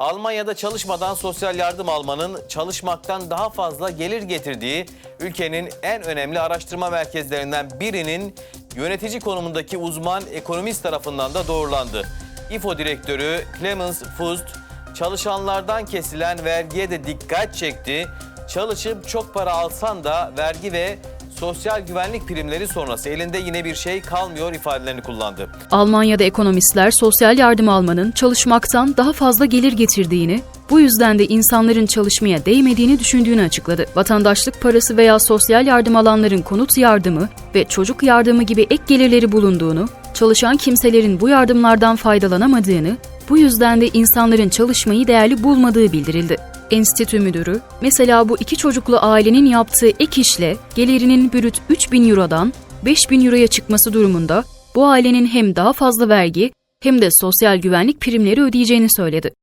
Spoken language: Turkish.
Almanya'da çalışmadan sosyal yardım almanın çalışmaktan daha fazla gelir getirdiği ülkenin en önemli araştırma merkezlerinden birinin yönetici konumundaki uzman ekonomist tarafından da doğrulandı. İFO direktörü Clemens Fust çalışanlardan kesilen vergiye de dikkat çekti. Çalışıp çok para alsan da vergi ve sosyal güvenlik primleri sonrası elinde yine bir şey kalmıyor ifadelerini kullandı. Almanya'da ekonomistler sosyal yardım almanın çalışmaktan daha fazla gelir getirdiğini, bu yüzden de insanların çalışmaya değmediğini düşündüğünü açıkladı. Vatandaşlık parası veya sosyal yardım alanların konut yardımı ve çocuk yardımı gibi ek gelirleri bulunduğunu, çalışan kimselerin bu yardımlardan faydalanamadığını, bu yüzden de insanların çalışmayı değerli bulmadığı bildirildi. Enstitü müdürü, mesela bu iki çocuklu ailenin yaptığı ek işle gelirinin bürüt 3000 Euro'dan 5000 Euro'ya çıkması durumunda bu ailenin hem daha fazla vergi hem de sosyal güvenlik primleri ödeyeceğini söyledi.